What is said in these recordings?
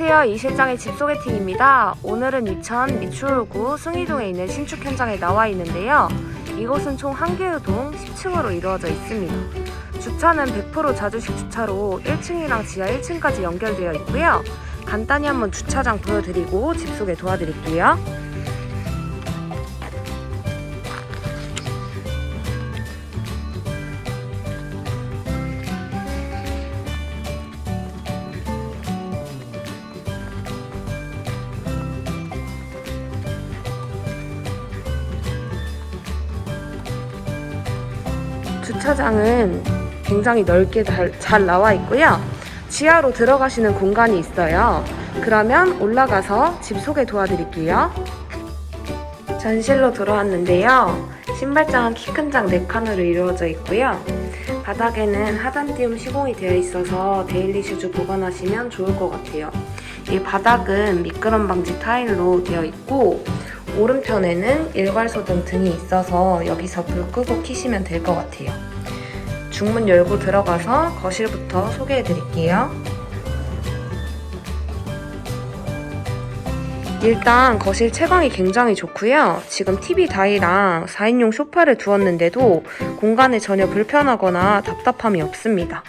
안녕하세요. 이 실장의 집 소개팅입니다. 오늘은 이천 미추홀구 승희동에 있는 신축 현장에 나와 있는데요. 이곳은 총 한 개의 동 10층으로 이루어져 있습니다. 주차는 100% 자주식 주차로 1층이랑 지하 1층까지 연결되어 있고요. 간단히 한번 주차장 보여드리고 집 소개 도와드릴게요. 주차장은 굉장히 넓게 잘, 잘 나와 있고요. 지하로 들어가시는 공간이 있어요. 그러면 올라가서 집 소개 도와드릴게요. 전실로 들어왔는데요. 신발장은 키 큰 장 4칸으로 이루어져 있고요. 바닥에는 하단 띄움 시공이 되어 있어서 데일리 슈즈 보관하시면 좋을 것 같아요. 이 바닥은 미끄럼 방지 타일로 되어 있고 오른편에는 일괄소등 등이 있어서 여기서 불 끄고 키시면 될 것 같아요. 중문 열고 들어가서 거실부터 소개해 드릴게요. 일단 거실 채광이 굉장히 좋고요. 지금 TV 다이랑 4인용 소파를 두었는데도 공간에 전혀 불편하거나 답답함이 없습니다.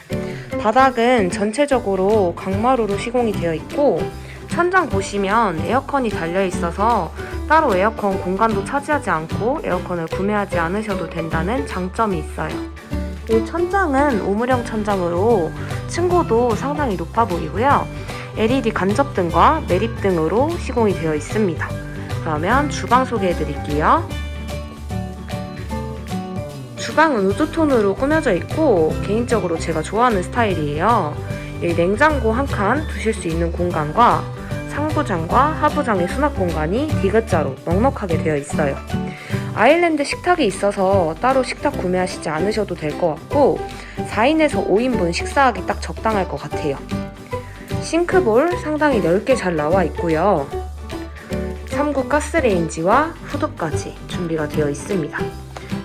바닥은 전체적으로 강마루로 시공이 되어 있고 천장 보시면 에어컨이 달려 있어서 따로 에어컨 공간도 차지하지 않고 에어컨을 구매하지 않으셔도 된다는 장점이 있어요. 이 천장은 오므령 천장으로 층고도 상당히 높아 보이고요. LED 간접등과 매립등으로 시공이 되어 있습니다. 그러면 주방 소개해 드릴게요. 주방은 우드톤으로 꾸며져 있고 개인적으로 제가 좋아하는 스타일이에요. 이 냉장고 한 칸 두실 수 있는 공간과 상부장과 하부장의 수납 공간이 디귿자로 넉넉하게 되어 있어요. 아일랜드 식탁이 있어서 따로 식탁 구매하시지 않으셔도 될 것 같고 4인에서 5인분 식사하기 딱 적당할 것 같아요. 싱크볼 상당히 넓게 잘 나와 있고요. 3구 가스레인지와 후드까지 준비가 되어 있습니다.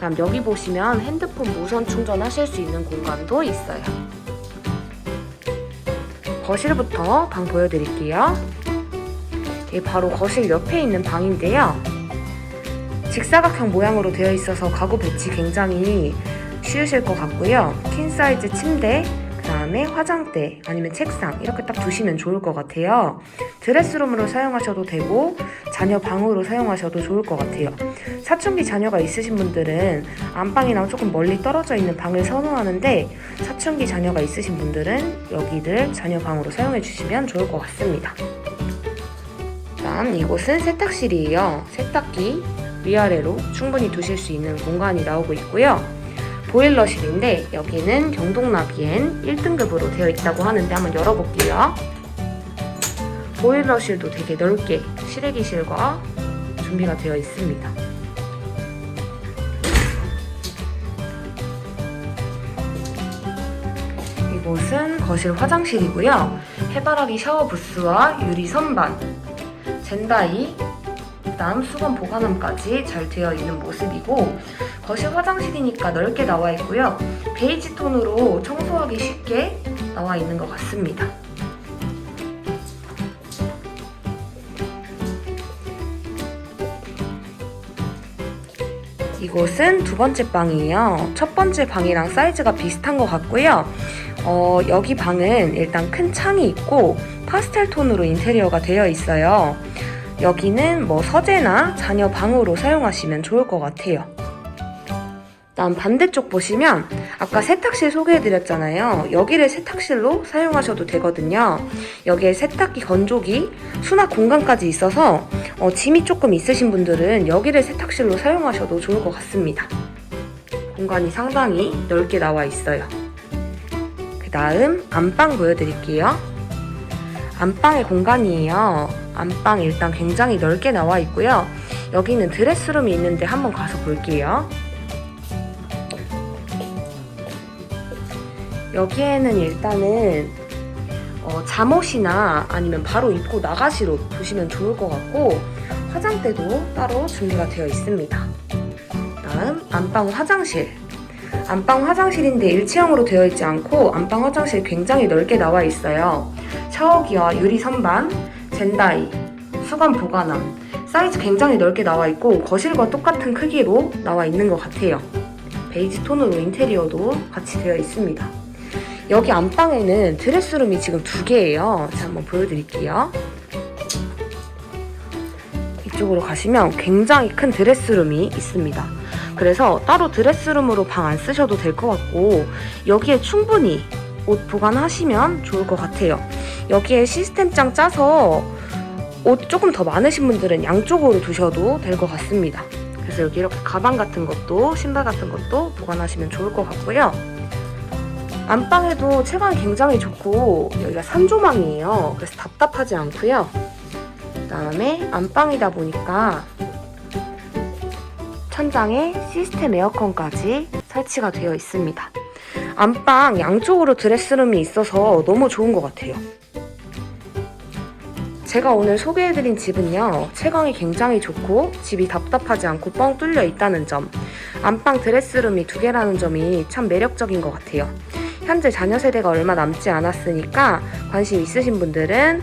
다음 여기 보시면 핸드폰 무선 충전하실 수 있는 공간도 있어요. 거실부터 방 보여드릴게요. 바로 거실 옆에 있는 방인데요. 직사각형 모양으로 되어 있어서 가구 배치 굉장히 쉬우실 것 같고요. 퀸 사이즈 침대, 그 다음에 화장대 아니면 책상 이렇게 딱 두시면 좋을 것 같아요. 드레스룸으로 사용하셔도 되고 자녀 방으로 사용하셔도 좋을 것 같아요. 사춘기 자녀가 있으신 분들은 안방이랑 조금 멀리 떨어져 있는 방을 선호하는데 사춘기 자녀가 있으신 분들은 여기를 자녀 방으로 사용해 주시면 좋을 것 같습니다. 다음 이곳은 세탁실이에요. 세탁기 위아래로 충분히 두실 수 있는 공간이 나오고 있고요. 보일러실인데 여기는 경동나비엔 1등급으로 되어 있다고 하는데 한번 열어볼게요. 보일러실도 되게 넓게 실외기실과 준비가 되어 있습니다. 이곳은 거실 화장실이고요. 해바라기 샤워 부스와 유리 선반, 젠다이, 그다음 수건 보관함까지 잘 되어 있는 모습이고 거실 화장실이니까 넓게 나와 있고요. 베이지 톤으로 청소하기 쉽게 나와 있는 것 같습니다. 이곳은 두 번째 방이에요. 첫 번째 방이랑 사이즈가 비슷한 것 같고요. 어, 여기 방은 일단 큰 창이 있고 파스텔 톤으로 인테리어가 되어 있어요. 여기는 뭐 서재나 자녀 방으로 사용하시면 좋을 것 같아요. 다음 반대쪽 보시면 아까 세탁실 소개해드렸잖아요. 여기를 세탁실로 사용하셔도 되거든요. 여기에 세탁기 건조기, 수납 공간까지 있어서 어, 짐이 조금 있으신 분들은 여기를 세탁실로 사용하셔도 좋을 것 같습니다. 공간이 상당히 넓게 나와 있어요. 그 다음 안방 보여드릴게요. 안방의 공간이에요. 안방 일단 굉장히 넓게 나와 있고요. 여기는 드레스룸이 있는데 한번 가서 볼게요. 여기에는 일단은 어, 잠옷이나 아니면 바로 입고 나가시로 두시면 좋을 것 같고 화장대도 따로 준비가 되어 있습니다. 다음 안방 화장실. 안방 화장실인데 일체형으로 되어 있지 않고 안방 화장실 굉장히 넓게 나와 있어요. 샤워기와 유리 선반, 젠다이, 수건 보관함. 사이즈 굉장히 넓게 나와 있고 거실과 똑같은 크기로 나와 있는 것 같아요. 베이지 톤으로 인테리어도 같이 되어 있습니다. 여기 안방에는 드레스룸이 지금 두 개예요. 자, 한번 보여드릴게요. 이쪽으로 가시면 굉장히 큰 드레스룸이 있습니다. 그래서 따로 드레스룸으로 방 안 쓰셔도 될 것 같고 여기에 충분히 옷 보관하시면 좋을 것 같아요. 여기에 시스템장 짜서 옷 조금 더 많으신 분들은 양쪽으로 두셔도 될 것 같습니다. 그래서 여기 이렇게 가방 같은 것도 신발 같은 것도 보관하시면 좋을 것 같고요. 안방에도 채광이 굉장히 좋고 여기가 산조망이에요. 그래서 답답하지 않고요. 그다음에 안방이다 보니까 천장에 시스템 에어컨까지 설치가 되어 있습니다. 안방 양쪽으로 드레스룸이 있어서 너무 좋은 것 같아요. 제가 오늘 소개해드린 집은요, 채광이 굉장히 좋고 집이 답답하지 않고 뻥 뚫려 있다는 점, 안방 드레스룸이 두 개라는 점이 참 매력적인 것 같아요. 현재 자녀 세대가 얼마 남지 않았으니까 관심 있으신 분들은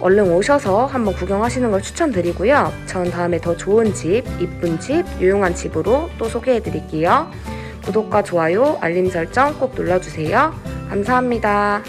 얼른 오셔서 한번 구경하시는 걸 추천드리고요. 전 다음에 더 좋은 집, 이쁜 집, 유용한 집으로 또 소개해드릴게요. 구독과 좋아요, 알림 설정 꼭 눌러주세요. 감사합니다.